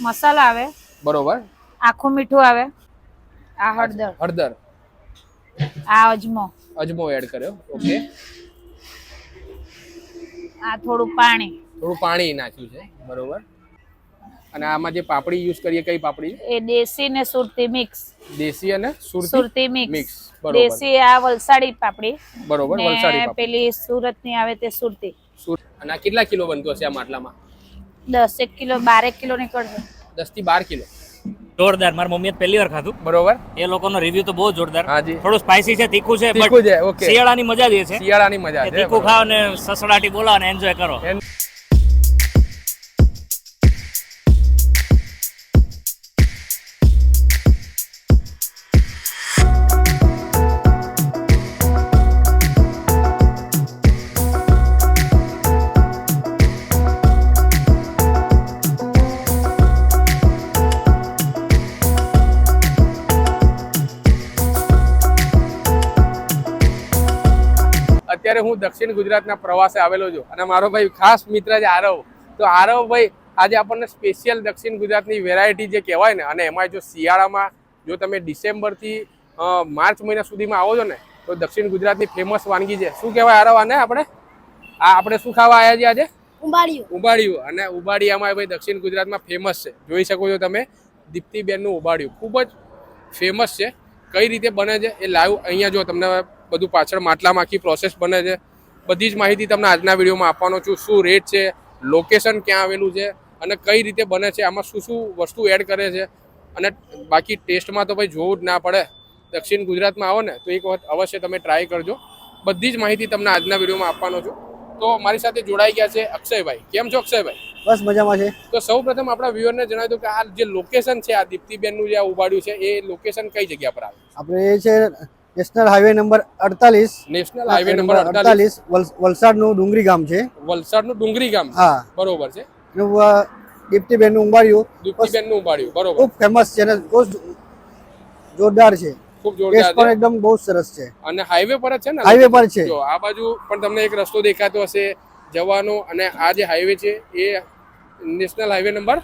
મસાલા આવે. બરોબર. આખું મીઠું આવે. આ હળદર. હળદર. આ અજમો. અજમો એડ કર્યો. ઓકે. આ થોડું પાણી. થોડું પાણી નાખ્યું છે. બરોબર. અને આમાં જે પાપડી યુઝ કરીએ કઈ પાપડી? એ દેશી ને સુરતી મિક્સ. દેશી અને સુરતી સુરતી મિક્સ. મિક્સ. બરોબર. દેશી આ વલસાડી પાપડી. બરોબર વલસાડી પેલી સુરતની આવે તે સુરતી. સુર- અને કેટલા કિલો બનતો હશે આ માટલામાં? દસેક કિલો બારેક કિલો નીકળશે. દસથી બાર કિલો. જોરદાર. મારી મમ્મીએ પહેલી વાર ખાધું. બરોબર. એ લોકોનો રિવ્યુ તો બહુ જોરદાર. હાજી. થોડું સ્પાઈસી છે તીખું છે તીખું છે ઓકે શિયાળાની મજા જ એ છે. શિયાળાની મજા છે તીખું ખાવ ને સસડાટી બોલાવો ને એન્જોય કરો. અત્યારે હું દક્ષિણ ગુજરાતના પ્રવાસે આવેલો છું અને મારો ભાઈ ખાસ મિત્ર છે આરવ. તો આરવ ભાઈ આજે આપણને સ્પેશિયલ દક્ષિણ ગુજરાતની વેરાયટી જે કહેવાય ને અને એમાં જો શિયાળામાં જો તમે ડિસેમ્બરથી માર્ચ મહિના સુધીમાં આવો છો ને તો દક્ષિણ ગુજરાતની ફેમસ વાનગી છે. શું કહેવાય આરવ આને આપણે? આ આપણે શું ખાવા આવ્યા છીએ આજે? ઉંબાડિયું. ઉબાડિયું. અને ઉબાડિયામાં ભાઈ દક્ષિણ ગુજરાતમાં ફેમસ છે. જોઈ શકો છો તમે દીપ્તિબેનનું ઉબાડિયું. ખૂબ જ ફેમસ છે. કઈ રીતે બને છે એ લાઈવ અહીંયા જો તમને બધું પાછળ માટલામાં આખી પ્રોસેસ બને છે. બધી જ માહિતી તમને આજના વિડીયોમાં આપવાનો છું. શું રેટ છે? લોકેશન ક્યાં આવેલું છે? અને કઈ રીતે બને છે? આમાં શું શું વસ્તુ એડ કરે છે? અને બાકી ટેસ્ટમાં તો ભાઈ જોવું જ ના પડે. દક્ષિણ ગુજરાતમાં આવો ને તો એક વખત અવશ્ય તમે ટ્રાય કરજો. બધી જ માહિતી તમને આજના વિડીયોમાં આપવાનો છું. તો મારી સાથે જોડાઈ ગયા છે અક્ષયભાઈ. કેમ છો અક્ષયભાઈ? બસ મજામાં છે. તો સૌ પ્રથમ આપણા વ્યુઅરને જણાવી દઉં કે આ જે લોકેશન છે આ દીપ્તિબેનનું જે આ ઉબાડ્યું છે એ લોકેશન કઈ જગ્યા પર આવે? આપણે એ છે નેશનલ હાઈવે નંબર અડતાલીસ. નેશનલ હાઈવે નંબર અડતાલીસ. વલસાડનું ડુંગરી ગામ છે. વલસાડનું ડુંગરી ગામ. હા. બરોબર છે. દીપ્તિબેનનું ઉંબાડિયું. દીપ્તિબેનનું ઉંબાડિયું. બરોબર. ખૂબ ફેમસ છે અને બહુ જોરદાર છે. ખૂબ જોરદાર પણ એકદમ બહુ સરસ છે. અને હાઈવે પર જ છે ને? હાઈવે પર છે. જો આ બાજુ પણ તમને એક રસ્તો દેખાતો હશે. જવાનો અને આ જે હાઈવે છે એ નેશનલ હાઈવે નંબર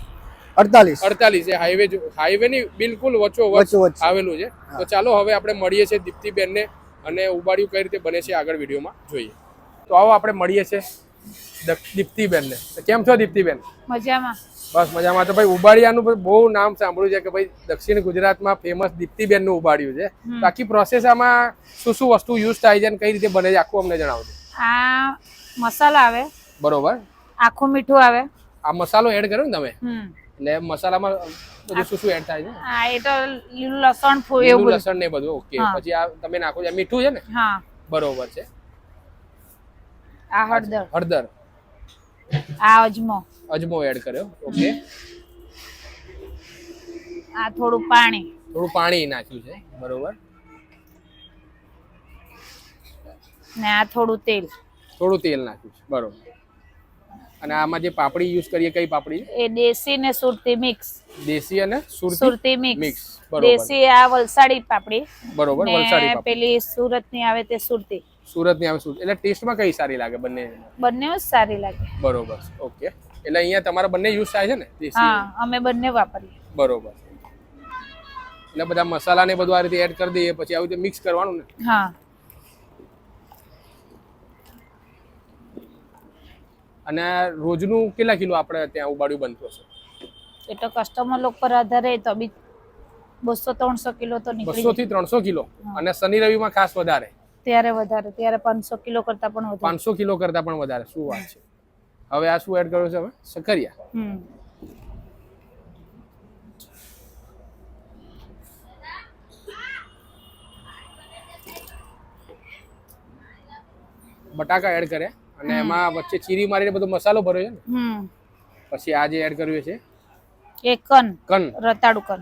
અડતાલીસ. અડતાલીસ એ હાઈવે હાઈવે ની બિલકુલ વચ્ચો વચ્ચ આવેલું છે. તો ચાલો હવે આપણે મળીએ છીએ દીપ્તિબેનને અને ઉબાડિયું કઈ રીતે બને છે આગળ વિડીયોમાં જોઈએ. તો આવો આપણે મળીએ છીએ દક- બેન ને કેમ છો દીપ્તિબેન? મજામાં. બસ મજામાં. તો ભાઈ ઉબાડિયાનું પણ બહુ નામ સાંભળ્યું છે કે ભાઈ દક્ષિણ ગુજરાતમાં ફેમસ દીપ્તિબેનનું ઉબાડિયું છે. બાકી પ્રોસેસ આમાં શું શું વસ્તુ યુઝ થાય છે અને કઈ રીતે બને છે? આખું અમને જણાવજો. આ મસાલા આવે. બરોબર. આખું મીઠું આવે. આ મસાલો એડ કર્યો ને તમે? એટલે મસાલામાં બધું શું શું એડ થાય છે? આ એ તો લીલું લસણ એવું લસણ ને બધું ઓકે પછી આ તમે નાખો છો. મીઠું છે ને? હા. બરોબર છે. આ હળદર. હળદર. આ અજમો. અજમો એડ કર્યો ઓકે આ થોડું પાણી. થોડું પાણી નાખ્યું છે બરોબર. ને આ થોડું તેલ. થોડું તેલ નાખ્યું છે બરોબર. અને આમાં જે પાપડી યુઝ કરીએ કઈ પાપડી? એ દેશી ને સુરતી મિક્સ. દેશી અને સુરતી સુરતી મિક્સ. મિક્સ. બરોબર. દેશી આ વલસાડી પાપડી. બરોબર વલસાડી પાપડી. પેલી સુરતની આવે તે સુરતી. સુરતની આવે સુરત. એટલે ટેસ્ટમાં કઈ સારી લાગે બંને? બંને જ સારી લાગે. બરોબર ઓકે. એટલે અહીંયા તમારા બંને યુઝ થાય છે ને દેશી? હા અમે બંને વાપરીએ. બરોબર. એટલે બધા મસાલા ને બધું આ રીતે એડ કરી દઈએ પછી આવી રીતે મિક્સ કરવાનું ને? હા. અને રોજનું કેટલા કિલો આપણે ત્યાં ઉબાડ્યું બનતું હશે? એ તો કસ્ટમર લોકો પર આધારે તો બી બસો ત્રણસો કિલો તો બસો થી ત્રણસો કિલો? અને શનિ રવિમાં ખાસ વધારે? ત્યારે વધારે ત્યારે પાંચસો કિલો કરતા પણ વધારે. પાંચસો કિલો કરતા પણ વધારે શું વાત છે. હવે આ શું એડ કર્યું છે હવે? સકરિયા બટાકા એડ કર્યા? અને એમાં વચ્ચે ચીરી મારીને બધો મસાલો ભર્યો છે ને? પછી આ જે એડ કર્યું છે? એ કન. કન. રતાળુ કન.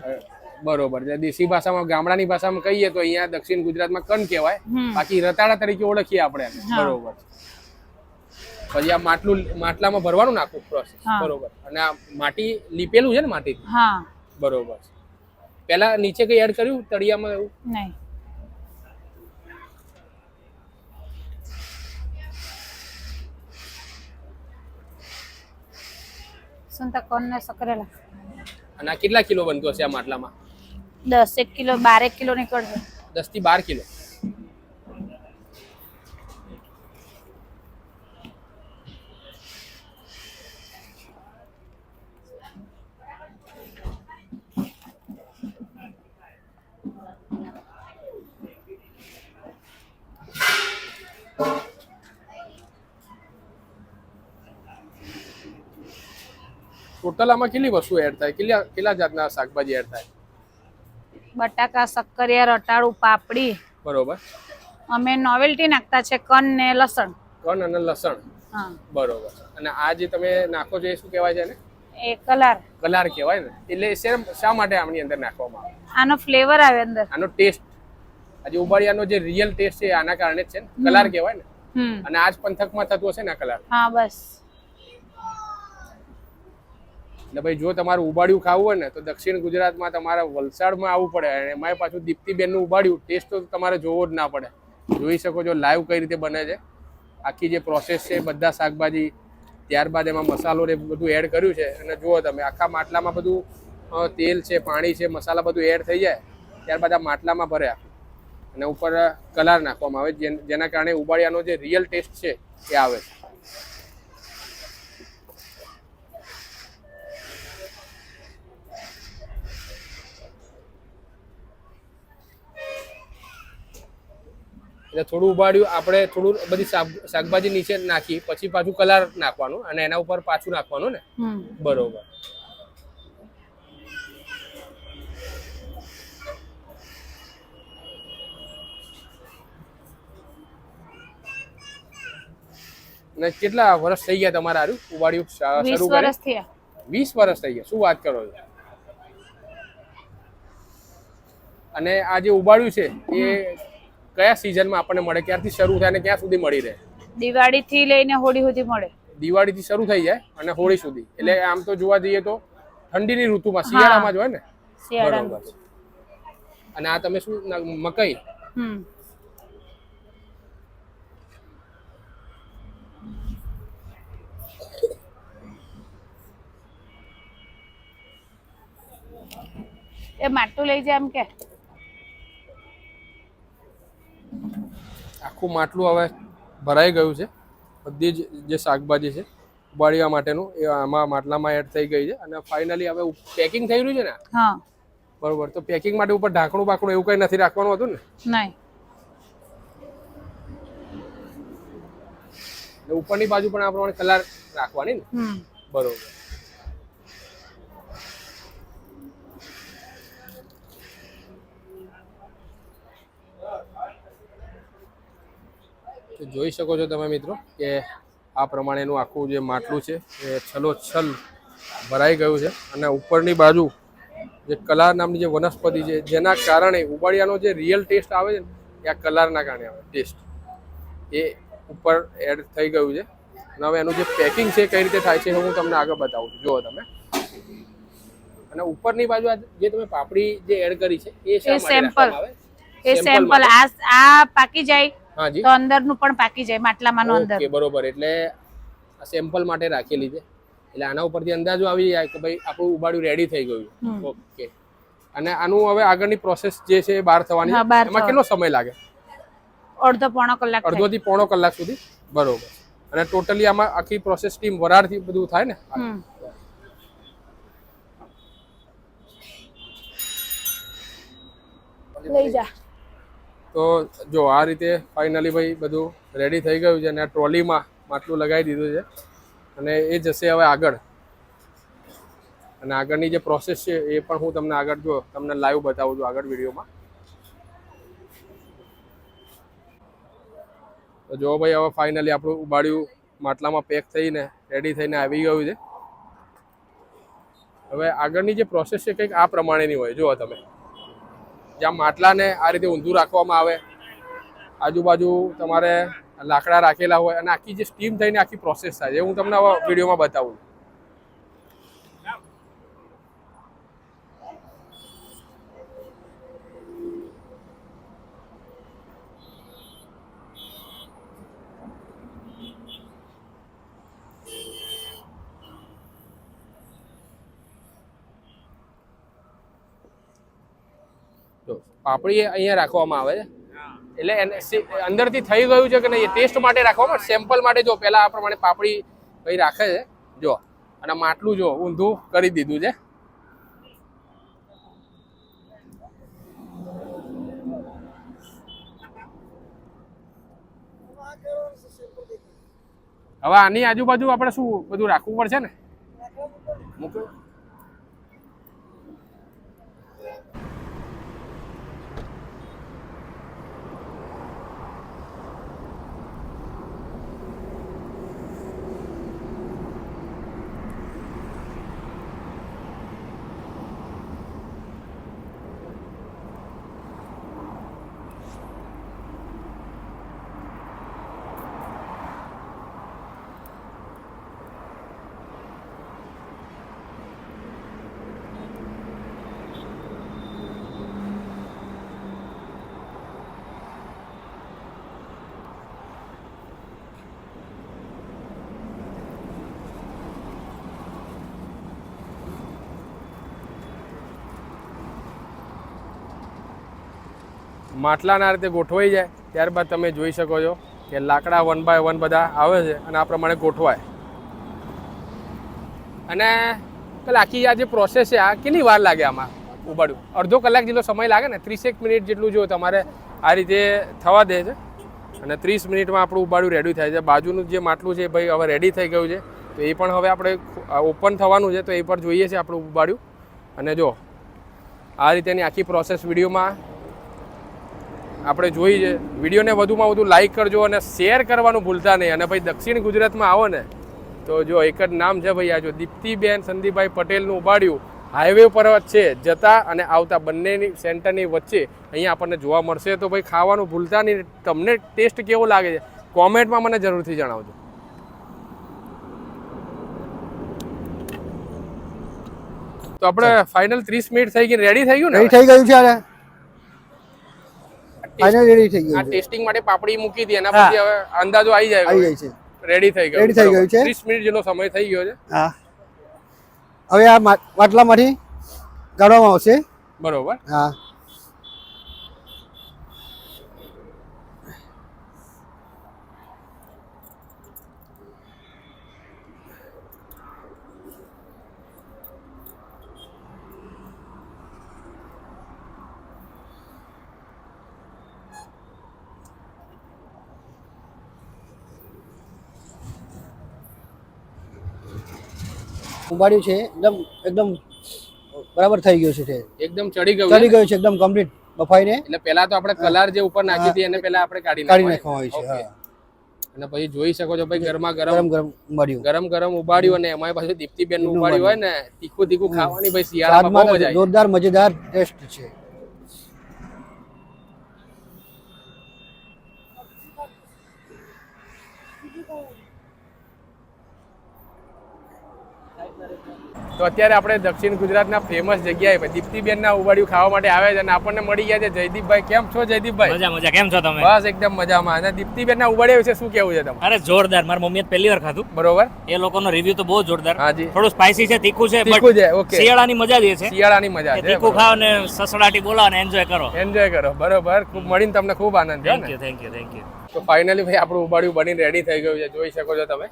બરોબર. એટલે દેશી ભાષામાં ગામડાની ભાષામાં કહીએ તો અહીંયા દક્ષિણ ગુજરાતમાં કન કહેવાય. બાકી રતાળા તરીકે ઓળખીએ આપણે બરોબર. પછી આ માટલું માટલામાં ભરવાનું નાખું પ્રોસેસ બરોબર. અને આ માટી લીપેલું છે ને માટી બરોબર. પેલા નીચે કઈ એડ કર્યું? તળિયામાં એવું? નહીં. સંતા કોણ ને સકરેલા. અને આ કેટલા કિલો બનતું હશે આ માટલામાં દસ એક કિલો બારેક કિલો નીકળશે. દસથી બાર કિલો. ટોટલ કેટલી વસ્તુ એડ થાય? કેટલા કેટલા જાતના શાકભાજી એડ થાય? બટાકા શક્કરિયા રટાળું પાપડી. બરોબર. અમે નોવેલ્ટી નાખતા છે કન ને લસણ. કન અને લસણ. હા. બરોબર. અને આ જે તમે નાખો છો એ શું કહેવાય છે ને એ કલર. કલાર કહેવાય ને. એટલે શેમ શા માટે આમની અંદર નાખવામાં આવે? આનો ફ્લેવર આવે અંદર. આનો ટેસ્ટ આજે ઉબાળિયાનો જે રિયલ ટેસ્ટ છે આના કારણે જ છે ને. કલાર કહેવાય ને. અને આજ પંથકમાં થતું હશે ને કલર કલાર? હા બસ. એટલે ભાઈ જો તમારે ઉબાડિયું ખાવું હોય ને, તો દક્ષિણ ગુજરાતમાં તમારે વલસાડમાં આવવું પડે અને એમાંય પાછું દીપ્તિબેનનું ઉબાડિયું ટેસ્ટ તો તમારે જોવો જ ના પડે. જોઈ શકો છો લાઈવ કઈ રીતે બને છે. આખી જે પ્રોસેસ છે, બધા શાકભાજી, ત્યારબાદ એમાં મસાલો ને બધું એડ કર્યું છે. અને જુઓ તમે, આખા માટલામાં બધું તેલ છે, પાણી છે, મસાલા બધું એડ થઈ જાય, ત્યારબાદ આ માટલામાં ભર્યા. અને ઉપર કલર નાખવામાં આવે, જેન- કારણે ઉબાડિયાનો જે રિયલ ટેસ્ટ છે, એ આવે છે. એટલે થોડું ઉબાડ્યું આપણે થોડું બધી શાકભાજી નીચે નાખી પછી પાછું કલર નાખવાનું અને એના ઉપર પાછું નાખવાનું ને. બરોબર. ને કેટલા વર્ષ થઈ ગયા તમારા આર્યું? ઉબાડ્યું શરૂ વર્ષ થયા. વીસ વર્ષ થઈ ગયા. શું વાત કરો છો? અને આ જે ઉબાડ્યું છે એ કયા સિઝનમાં આપણને મળે? ક્યારથી શરૂ થાય અને ક્યાં સુધી મળી રહે? દિવાળી થી લઈને હોળી સુધી મળે. દિવાળીથી શરૂ થઈ જાય અને હોળી સુધી. એટલે આમ તો જોવા જઈએ તો ઠંડીની ઋતુમાં શિયાળામાં જ હોય ને? અને આ તમે શું મકઈ? હમ. એ માટું લઈ જાય એમ કે. આખું માટલું હવે ભરાઈ ગયું છે. બધી જ જે શાકભાજી છે ઉબાડવા માટેનું એ આમાં માટલામાં એડ થઈ ગઈ છે અને ફાઇનલી હવે પેકિંગ થઈ રહ્યું છે ને? હા. બરોબર તો પેકિંગ માટે ઉપર ઢાંકણું બાકણું એવું કંઈ નથી રાખવાનું હતું ને? નહીં. ઉપરની બાજુ પણ આ પ્રમાણે કલર રાખવાની ને? બરોબર. તો જોઈ શકો છો તમે મિત્રો કે આ પ્રમાણેનું આખું જે માટલું છે એ છલોછલ ભરાઈ ગયું છે અને ઉપરની બાજુ જે કલાર નામની જે વનસ્પતિ છે જેના કારણે ઉબાડિયાનો જે રિયલ ટેસ્ટ આવે છે ને એ આ કલારના કારણે આવે ટેસ્ટ એ ઉપર એડ થઈ ગયું છે. અને હવે એનું જે પેકિંગ છે કઈ રીતે થાય છે હું તમને આગળ બતાવું છું. જુઓ તમે. અને ઉપરની બાજુ જે તમે પાપડી જે એડ કરી છે એ સેમ્પલ એ સેમ્પલ? આ આ પાકી જાય તો અંદરનું પણ પાકી જાય માટલામાં અંદર. ઓકે બરોબર. એટલે આ સેમ્પલ માટે રાખેલી છે એટલે આના ઉપરથી અંદાજો આવી જાય કે ભાઈ આપણું ઉબાડ્યું રેડી થઈ ગયું. ઓકે. અને આનું હવે આગળની પ્રોસેસ જે છે એ બહાર થવાની. હા, એમાં કેટલો સમય લાગે? અડધો પોણો કલાક અડધો થી પોણો કલાક સુધી? બરોબર. અને ટોટલી આમાં આખી પ્રોસેસ ટીમ વરાળથી બધું થાય ને? લઈ જા. તો જો આ રીતે ફાઇનલી ભાઈ બધું રેડી થઈ ગયું છે અને આ ટ્રોલીમાં માટલું લગાવી દીધું છે. અને એ જશે હવે આગળ. અને આગળની જે પ્રોસેસ છે એ પણ હું તમને આગળ જો તમને લાઈવ બતાવું છું આગળ વિડીયોમાં. તો જો ભાઈ હવે ફાઇનલી આપણું ઉબાડ્યું માટલામાં પેક થઈને રેડી થઈને આવી ગયું છે. હવે આગળની જે પ્રોસેસ છે કંઈક આ પ્રમાણેની હોય, જુઓ તમે. જ્યાં માટલાને આ રીતે ઊંધું રાખવામાં આવે. આજુબાજુ તમારે લાકડા રાખેલા હોય અને આખી જે સ્ટીમ થઈને આખી પ્રોસેસ થાય છે. હું તમને વિડીયોમાં બતાવું. પાપડી અહીંયા રાખવામાં આવે છે. એટલે એને અંદરથી થઈ ગયું છે કે નહીં ટેસ્ટ માટે રાખવામાં, સેમ્પલ માટે જો પહેલાં આ પ્રમાણે પાપડી કંઈ રાખે છે, જો, અને માટલું જો ઊંધું કરી દીધું છે. હવે આની આજુબાજુ આપણે શું બધું રાખવું પડશે ને? મૂકો માટલાના રીતે ગોઠવાઈ જાય, ત્યારબાદ તમે જોઈ શકો છો કે લાકડા વન બાય વન બધા આવે છે અને આ પ્રમાણે ગોઠવાય. અને પેલા આખી આ જે પ્રોસેસ છે, આ કેટલી વાર લાગે આમાં ઉબાડ્યું અડધો કલાક જેટલો સમય લાગે ને, ત્રીસેક મિનિટ જેટલું જો તમારે આ રીતે થવા દે છે. અને ત્રીસ મિનિટમાં આપણું ઉબાડ્યું રેડી થાય છે. બાજુનું જે માટલું છે ભાઈ હવે રેડી થઈ ગયું છે. તો એ પણ હવે આપણે ઓપન થવાનું છે, તો એ પર જોઈએ છે આપણું ઉબાડ્યું અને જો, આ રીતેની આખી પ્રોસેસ વિડીયોમાં આપણે જોઈ છે. વિડીયોને વધુમાં વધુ લાઇક કરજો અને શેર કરવાનું ભૂલતા નહીં. અને ભાઈ દક્ષિણ ગુજરાતમાં આવો ને તો જો એક જ નામ છે ભાઈ આ જો દીપ્તિબેન સંદીપભાઈ પટેલનું ઉપાડ્યું હાઈવે પર છે. જતા અને આવતા બંનેની સેન્ટરની વચ્ચે અહીંયા આપણને જોવા મળશે. તો ભાઈ ખાવાનું ભૂલતા નહીં. તમને ટેસ્ટ કેવો લાગે છે? કોમેન્ટમાં મને જરૂરથી જણાવજો. તો આપણે ફાઇનલ ત્રીસ મિનિટ થઈ ગઈ રેડી થઈ ગયું ને? થઈ ગયું છે ફાઇનલ રેડી થઈ ગયું આ ટેસ્ટિંગ માટે પાપડી મૂકી હતી એના પછી હવે અંદાજો આવી જાય આવી જાય છે. રેડી થઈ ગયું. રેડી થઈ ગયું છે. ત્રીસ મિનિટ જેટલો સમય થઈ ગયો છે. હા. હવે આ માટલામાંથી કાઢવામાં આવશે. બરોબર. હા. ઉબાડ્યું છે એકદમ એકદમ બરાબર થઈ ગયું છે તે. એકદમ ચડી ગયું ચડી? ગયું છે એકદમ કમ્પ્લીટ બફાઈને. એટલે પહેલા તો આપણે કલર જે ઉપર નાખી હતી એને પહેલા આપણે કાઢી કાઢી નાખવા હોય છે અને પછી જોઈ શકો છો ભાઈ ગરમા ગરમ. ગરમ ઉબાડ્યું ગરમ ગરમ ઉબાડ્યું અને એમાં પાછું દીપ્તિબેનનું ઉબાડ્યું હોય ને તીખું તીખું ખાવાની ભાઈ શિયાળામાં બહુ મજા જોરદાર મજેદાર ટેસ્ટ છે. તો અત્યારે આપણે દક્ષિણ ગુજરાતના ફેમસ જગ્યાએ દીપ્તિબેનના ઉબાડ્યું ખાવા માટે આવે છે અને આપણને મળી ગયા છે. જયદીપભાઈ કેમ છો જયદીપભાઈ? મજા મજા. કેમ છો તમે? બસ એકદમ મજામાં. અને દીપ્તિબેનના ઉબાડ્યા વિશે શું કેવું છે તમારે? અરે જોરદાર. મારી મમ્મીએ પહેલી વાર ખાધું. બરોબર. એ લોકોનો રિવ્યુ તો બહુ જોરદાર. હાજી. થોડું સ્પાઈસી છે તીખું છે તીખું છે ઓકે શિયાળાની મજા જ છે. શિયાળાની મજા છે તીખું ખાવ ને સસડાટી બોલો અને એન્જોય કરો. એન્જોય કરો. બરોબર. ખૂબ મળીને તમને ખૂબ આનંદ thank you thank you thank you તો ફાઇનલી ભાઈ આપણું ઉબાડ્યું બની રેડી થઈ ગયું છે. જોઈ શકો છો તમે.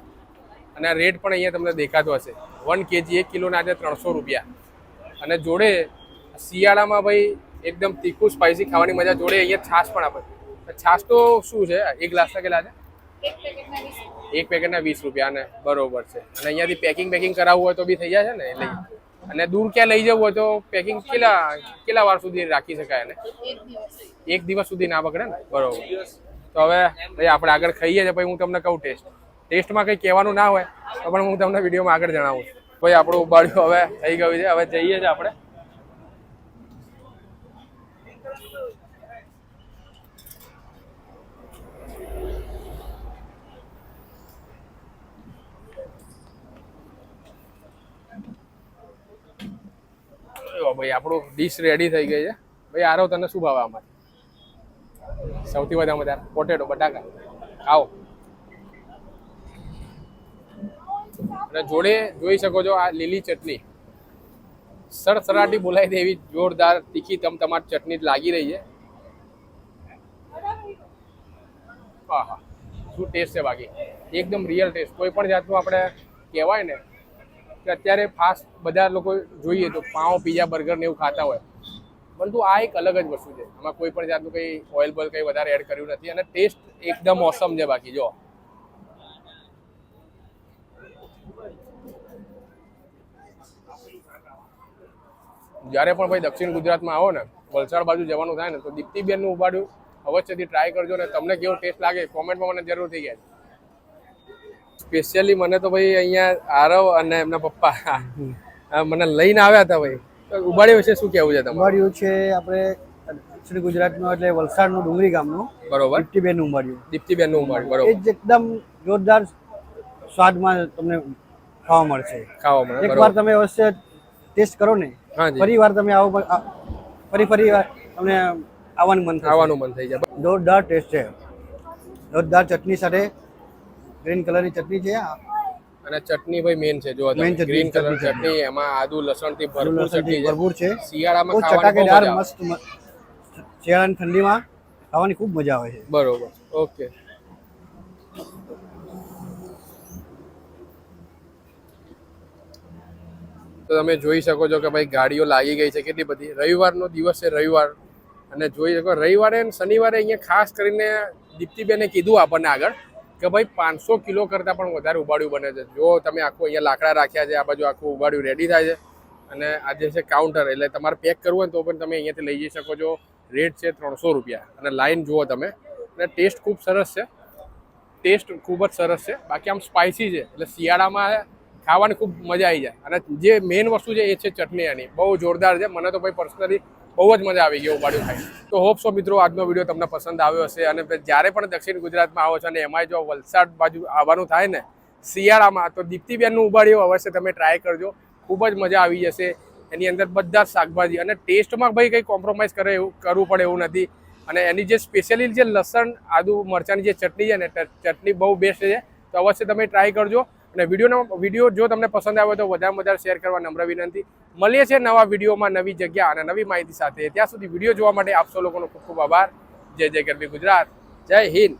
અને આ રેટ પણ અહીંયા તમને દેખાતો હશે. વન કેજી એક કિલોના આજે ત્રણસો રૂપિયા. અને જોડે શિયાળામાં ભાઈ એકદમ તીખું સ્પાઇસી ખાવાની મજા જોડે અહીંયા છાશ પણ આપે. છાશ તો શું છે? એક ગ્લાસના કેટલા છે? એક પેકેટના વીસ રૂપિયા. ને બરોબર છે. અને અહીંયાથી પેકિંગ પેકિંગ કરાવવું હોય તો બી થઈ જાય છે ને? એટલે અને દૂર ક્યાં લઈ જવું હોય તો પેકિંગ કેટલા કેટલા વાર સુધી રાખી શકાય એને? એક દિવસ. સુધી ના પકડે ને? બરોબર. તો હવે ભાઈ આપણે આગળ ખાઈએ છીએ પછી હું તમને કહું ટેસ્ટ ટેસ્ટમાં કંઈ કહેવાનું ના હોય, તો પણ હું તમને વિડીયોમાં આગળ જણાવું ભાઈ, આપણું ઉબાડ્યું હવે, થઈ ગયું છે. હવે જઈએ છીએ આપણે. ભાઈ, આપણું ડીશ રેડી થઈ ગઈ છે. ભાઈ, આરો તને શું ભાવે આમાં સૌથી વધારે વધારે પોટેટો બટાકા. આવો અને જોડે જોઈ શકો છો આ લીલી ચટણી. સરસરાટી બોલાય એવી જોરદાર, તીખી તમ તમારી ચટણી લાગી રહી છે. આહા, શું ટેસ્ટ છે બાકી? એકદમ રિયલ ટેસ્ટ કોઈ પણ જાતનું આપણે કહેવાય ને, કે અત્યારે ફાસ્ટ બધા લોકો જોઈએ તો પાઉં પીઝા બર્ગર ને એવું ખાતા હોય. પરંતુ આ એક અલગ જ વસ્તુ છે. આમાં કોઈ પણ જાતનું કંઈ ઓઇલ બોઇલ કંઈ વધારે એડ કર્યું નથી અને ટેસ્ટ એકદમ ઓસમ છે બાકી, જો. જ્યારે પણ ભાઈ દક્ષિણ ગુજરાતમાં આવો ને વલસાડ બાજુ જવાનું થાય ને તો દીપ્તિબેનનું ઉપાડ્યું. અવશ્યથી ટ્રાય કરજો ને તમને કેવો ટેસ્ટ લાગે કોમેન્ટમાં મને જરૂર થઈ ગયા સ્પેશિયલી મને તો ભાઈ અહીંયા આરવ અને એમના પપ્પા મને લઈને આવ્યા હતા ભાઈ. ઉબાડ્યું ઉબાડી વિશે શું કહેવું છે તમારું? ઉંબાડિયું છે આપણે દક્ષિણ ગુજરાતનું એટલે વલસાડનું ડુંગરી ગામનું. બરોબર. દીપ્તિબેનનું ઉંબાડિયું દીપ્તિબેનનું ઉબાડ્યું એ બરોબર જ એકદમ જોરદાર સ્વાદમાં તમને ખાવા મળશે. ખાવા મળે એકવાર તમે અવશ્ય ટેસ્ટ કરો ને ફરી વાર તમે આવો ફરી ફરી વાર તમને આવવાનું મન આવવાનું મન થઈ જાય જોરદાર ટેસ્ટ છે. જોરદાર ચટણી સાથે ગ્રીન કલરની ચટણી છે અને ચટણી ભાઈ મેન છે જો મેન ગ્રીન કલર ચટણી એમાં આદુ લસણથી ભરપૂર ચટણી છે. ભરપૂર છે. શિયાળામાં ખાવાની ચટાકેદાર મસ્ત શિયાળાની ઠંડીમાં ખાવાની ખૂબ મજા આવે છે. બરોબર. ઓકે. તો તમે જોઈ શકો છો કે ભાઈ ગાડીઓ લાગી ગઈ છે. કેટલી બધી? રવિવારનો દિવસ છે રવિવાર. અને જોઈ શકો, રવિવારે શનિવારે અહીંયા ખાસ કરીને દીપ્તિબેને કીધું આપણને આગળ કે ભાઈ પાંચસો કિલો કરતાં પણ વધારે ઉબાડ્યું બને છે. જો તમે આખું અહીંયા લાકડા રાખ્યા છે, આ બાજુ આખું ઉબાડ્યું રેડી થાય છે. અને આ જે છે કાઉન્ટર એટલે તમારે પેક કરવું હોય તો પણ તમે અહીંયાથી લઈ જઈ શકો છો. રેટ છે ત્રણસો રૂપિયા. અને લાઈન જુઓ તમે. અને ટેસ્ટ ખૂબ સરસ છે. ટેસ્ટ ખૂબ જ સરસ છે. બાકી આમ સ્પાઇસી છે. એટલે શિયાળામાં ખાવાની ખૂબ મજા આવી જાય. અને જે મેઇન વસ્તુ છે એ છે ચટણી એની. બહુ જોરદાર છે. મને તો ભાઈ પર્સનલી બહુ જ મજા આવી ગઈ ઉબાડ્યું ખાઈ. તો હોપ સો મિત્રો આજનો વીડિયો તમને પસંદ આવ્યો હશે. અને જ્યારે પણ દક્ષિણ ગુજરાતમાં આવો છો અને એમાંય જો વલસાડ બાજુ આવવાનું થાય ને, શિયાળામાં તો દીપ્તિબેનનું ઉબાડ્યું અવશ્ય તમે ટ્રાય કરજો. ખૂબ જ મજા આવી જશે. એની અંદર બધા શાકભાજી અને ટેસ્ટમાં ભાઈ કંઈ કોમ્પ્રોમાઇઝ કરે એવું, કરવું પડે એવું નથી. અને એની જે સ્પેશિયલી જે લસણ, આદુ મરચાંની જે ચટણી છે ને, ચટણી બહુ બેસ્ટ છે. તો અવશ્ય તમે ટ્રાય કરજો. અને વિડીયોનો વીડિયો જો તમને પસંદ આવે તો વધારે વધારે શેર કરવા નમ્ર વિનંતી. મળીએ છીએ નવા વિડીયોમાં નવી જગ્યા અને નવી માહિતી સાથે. ત્યાં સુધી વીડિયો જોવા માટે આપ લોકોનો ખૂબ ખૂબ આભાર. જય જય ગરબી ગુજરાત. જય હિન્દ.